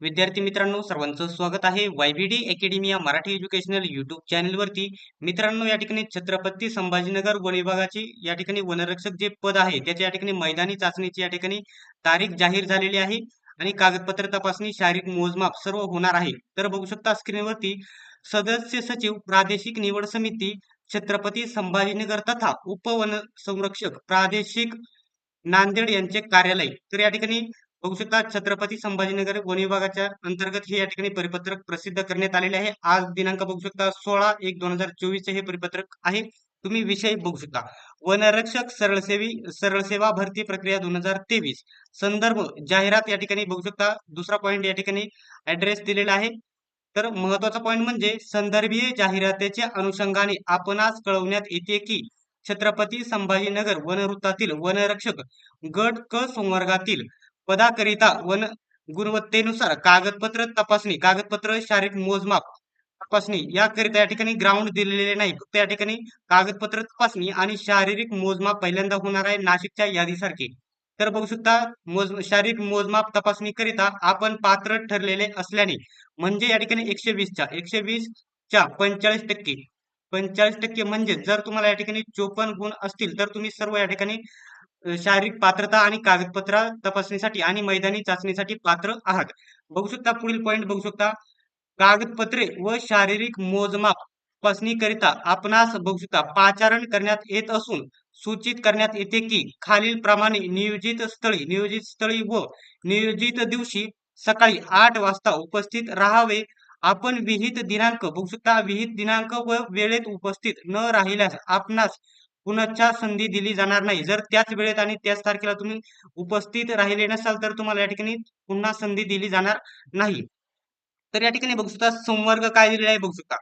विद्यार्थी मित्रांनो सर्वांचं स्वागत आहे वायबीडी डी या मराठी एज्युकेशनल युट्यूब चॅनलवरती. मित्रांनो या ठिकाणी छत्रपती संभाजीनगर वन विभागाची या ठिकाणी वनरक्षक जे पद आहे त्याच्या या ठिकाणी मैदानी चाचणीची या ठिकाणी तारीख जाहीर झालेली आहे आणि कागदपत्र तपासणी शारीरिक मोजमाप सर्व होणार आहे. तर बघू शकता स्क्रीनवरती सदस्य सचिव प्रादेशिक निवड समिती छत्रपती संभाजीनगर तथा उपवन संरक्षक प्रादेशिक नांदेड यांचे कार्यालय. तर या ठिकाणी बघू शकता छत्रपती संभाजीनगर वन विभागाच्या अंतर्गत हे या ठिकाणी परिपत्रक प्रसिद्ध करण्यात आलेले आहे. आज दिनांक बघू शकता सोळा एक दोन हजार चोवीस हे परिपत्रक आहे. तुम्ही विषय बघू शकता. वनरक्षक सरळसेवी सरळ सेवा भरती प्रक्रिया दोन हजार तेवीस. संदर्भ जाहिरात या ठिकाणी बघू शकता. दुसरा पॉईंट या ठिकाणी ऍड्रेस दिलेला आहे. तर महत्त्वाचा पॉईंट म्हणजे संदर्भीय जाहिरातीच्या अनुषंगाने आपणास कळवण्यात येते की छत्रपती संभाजीनगर वनवृत्तातील वनरक्षक गट क संवर्गातील पदाकरिता वन गुणवत्तेनुसार कागदपत्र तपासणी कागदपत्र शारीरिक मोजमाप तपासणी याकरिता या ठिकाणी ग्राउंड दिलेले नाही. फक्त या ठिकाणी कागदपत्र तपासणी आणि शारीरिक मोजमाप पहिल्यांदा होणार आहे नाशिकच्या यादीसारखे. तर बघू शकता मोज शारीरिक मोजमाप तपासणी करिता आपण पात्र ठरलेले असल्याने म्हणजे या ठिकाणी एकशे वीसच्या एकशे वीसच्या पंचेचाळीस टक्के. पंचेचाळीस टक्के म्हणजे जर तुम्हाला या ठिकाणी चोपन्न गुण असतील तर तुम्ही सर्व या ठिकाणी शारीरिक पात्रता आणि कागदपत्र तपासणीसाठी आणि मैदानी चाचणीसाठी पात्र आहात. बघू शकता पुढील पॉईंट बघू शकता. कागदपत्रे व शारीरिक मोजमाप तपासणीकरिता आपणास बघू शकता पाचारण करण्यात येत असून सूचित करण्यात येते की खालील प्रमाणे नियोजित स्थळी नियोजित स्थळी व नियोजित दिवशी सकाळी आठ वाजता उपस्थित राहावे. आपण विहित दिनांक बघू शकता विहित दिनांक व वेळेत उपस्थित न राहिल्यास आपणास पुनश्च संधी दिली जाणार नाही. जर त्याच वेळेत आणि त्याच तारखेला तुम्ही उपस्थित राहिले नसाल तर तुम्हाला या ठिकाणी पुन्हा संधी दिली जाणार नाही. तर या ठिकाणी बघू शकता संवर्ग काय दिलेला आहे बघू शकता.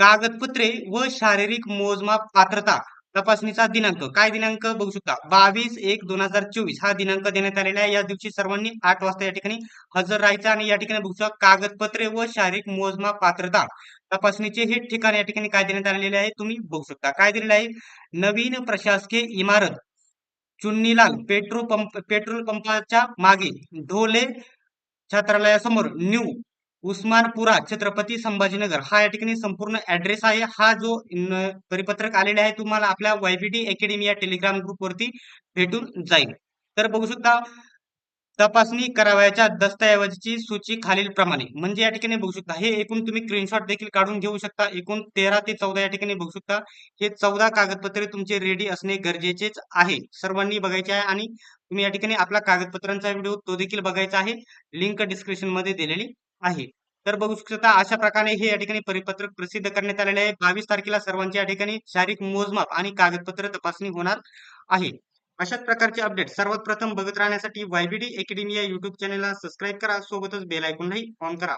कागदपत्रे व शारीरिक मोजमाप पात्रता. तपासणीचा दिनांक. काय दिनांक? बघू शकता. बावीस एक दोन हजार चोवीस. हा दिनांक देण्यात आलेला आहे. या दिवशी सर्वांनी आठ वाजता या ठिकाणी हजर राहायचं आणि या ठिकाणी बघू शकता कागदपत्रे व शारीरिक मोजमाप पात्रता. तपासणीचे हे ठिकाण या ठिकाणी काय देण्यात आलेले आहे? तुम्ही बघू शकता. काय दिलेलं आहे? नवीन प्रशासकीय इमारत. चुन्नीलाल पेट्रोल पंप पेट्रोल पंपाच्या मागे ढोले छात्रालयासमोर न्यू उस्मानपुरा छत्रपती संभाजीनगर. हा या ठिकाणी संपूर्ण ऍड्रेस आहे. हा जो परिपत्रक आलेला आहे तुम्हाला आपल्या वायबीटी अकॅडमी या टेलिग्राम ग्रुप वरती भेटून जाईल. तर बघू शकता तपासणी करावयाच्या दस्तऐवजाची सूची खालील प्रमाणे. म्हणजे या ठिकाणी बघू शकता हे एकूण तुम्ही स्क्रीनशॉट देखील काढून घेऊ शकता. एकूण तेरा ते चौदा या ठिकाणी बघू शकता. हे चौदा कागदपत्रे तुमचे रेडी असणे गरजेचेच आहे. सर्वांनी बघायचे आहे आणि तुम्ही या ठिकाणी आपला कागदपत्रांचा व्हिडिओ तो देखील बघायचा आहे. लिंक डिस्क्रिप्शनमध्ये दिलेली. आहे. तर बघू शकता अशा प्रकारे हे या ठिकाणी परिपत्रक प्रसिद्ध करण्यात आलेले आहे. बावीस तारखेला सर्वांच्या या ठिकाणी शारीरिक मोजमाप आणि कागदपत्र तपासणी होणार आहे. अशाच प्रकारचे अपडेट सर्वात प्रथम बघत राहण्यासाठी वायबीडी अकॅडमी या युट्यूब चॅनलला सबस्क्राईब करा. सोबतच बेल आयकॉनही ऑन करा.